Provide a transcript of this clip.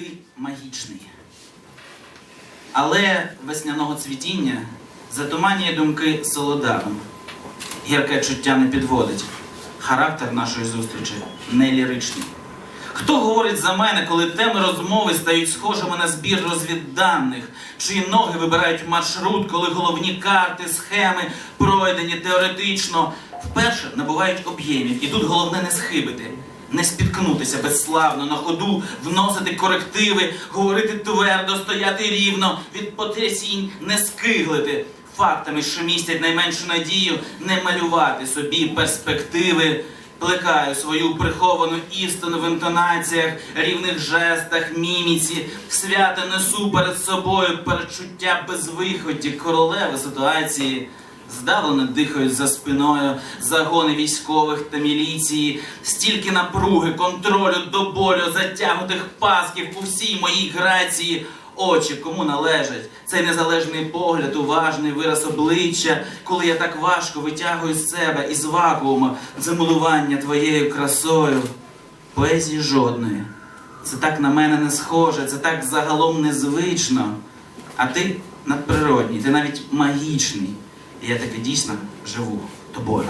ти магічний. Але весняного цвітіння затуманює думки солодавим. Гірке чуття не підводить. Характер нашої зустрічі не ліричний. Хто говорить за мене, коли теми розмови стають схожими на збір розвідданих, чиї ноги вибирають маршрут, коли головні карти, схеми пройдені теоретично, вперше набувають об'ємів. І тут головне не схибити, не спіткнутися безславно на ходу, вносити корективи, говорити твердо, стояти рівно, від потрясінь не скиглити. Фактами, що містять найменшу надію, не малювати собі перспективи. Плекаю свою приховану істину в інтонаціях, рівних жестах, міміці, свято несу перед собою перечуття безвиході королеви ситуації. Здавлено дихають за спиною загони військових та міліції, стільки напруги, контролю до болю, затягнутих пасків по всій моїй грації. Очі кому належать цей незалежний погляд, уважний вираз обличчя, коли я так важко витягую з себе із вакуума замилування твоєю красою. Поезії жодної. Це так на мене не схоже, це так загалом незвично. А ти надприродній, ти навіть магічний. Я таки дійсно живу тобою.